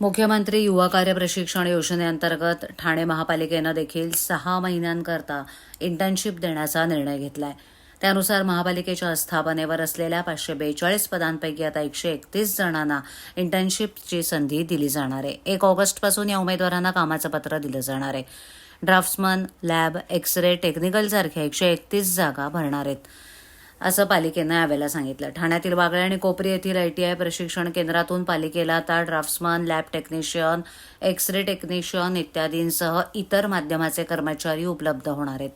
मुख्यमंत्री युवा कार्य प्रशिक्षण योजनेअंतर्गत ठाणे महापालिकेनं देखील सहा महिन्यांकरता इंटर्नशिप देण्याचा निर्णय घेतलाय. त्यानुसार महापालिकेच्या स्थापनेवर असलेल्या पाचशे बेचाळीस पदांपैकी आता एकशे एकतीस जणांना इंटर्नशिपची संधी दिली जाणार आहे. एक ऑगस्टपासून या उमेदवारांना कामाचं पत्र दिलं जाणार आहे. Draftsman lab X ray technical सारख्या एकशे एकतीस जागा भरणार आहेत. असं पालिकेनं यावेळेला सांगितलं. ठाण्यातील वागळे आणि कोपरी येथील आयटीआय प्रशिक्षण केंद्रातून पालिकेला आता draftsman lab technician X ray technician इत्यादींसह इतर माध्यमाचे कर्मचारी उपलब्ध होणार आहेत.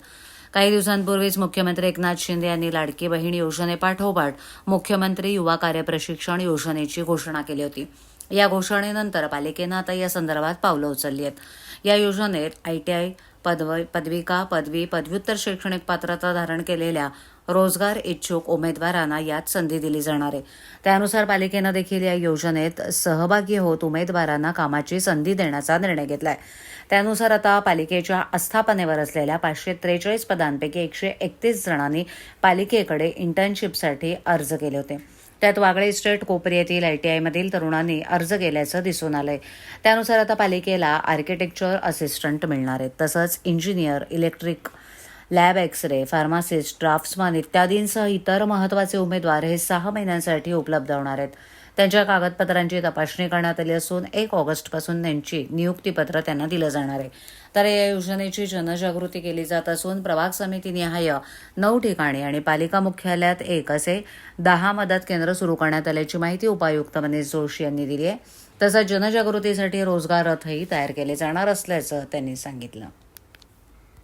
काही दिवसांपूर्वीच मुख्यमंत्री एकनाथ शिंदे यांनी लाडकी बहीण योजनेपाठोपाठ मुख्यमंत्री युवा कार्य प्रशिक्षण योजनेची घोषणा केली होती. या घोषणेनंतर पालिकेनं आता या संदर्भात पावलं उचलली आहेत. या योजनेत आयटीआय पदव पदविका पदवी पदव्युत्तर शैक्षणिक पात्रता धारण केलेल्या रोजगार इच्छुक उमेदवारांना यात संधी दिली जाणार आहे. त्यानुसार पालिकेनं देखील या योजनेत सहभागी होत उमेदवारांना कामाची संधी देण्याचा निर्णय घेतला आहे त्यानुसार आता पालिकेच्या आस्थापनेवर असलेल्या पाचशे त्रेचाळीस पदांपैकी एकशे एकतीस जणांनी पालिकेकडे इंटर्नशिपसाठी अर्ज केले होते. त्यात वागळे इस्टेट कोपरी येथील आयटीआयमधील तरुणांनी अर्ज केल्याचं दिसून आलंय. त्यानुसार आता पालिकेला आर्किटेक्चर असिस्टंट मिळणार आहेत. तसंच engineer electric lab X ray pharmacist draftsman इत्यादींसह इतर महत्त्वाचे उमेदवार हे सहा महिन्यांसाठी उपलब्ध होणार आहेत. त्यांच्या कागदपत्रांची तपासणी करण्यात आली असून एक ऑगस्टपासून त्यांची नियुक्तीपत्र त्यांना दिलं जाणार आहे. तर या योजनेची जनजागृती केली जात असून प्रभाग समितीनिहाय नऊ ठिकाणी आणि पालिका मुख्यालयात एक असे दहा मदत केंद्र सुरू करण्यात आल्याची माहिती उपायुक्त मनीष जोशी यांनी दिली आहे. तसंच जनजागृतीसाठी रोजगार रथही तयार केले जाणार असल्याचं त्यांनी सांगितलं.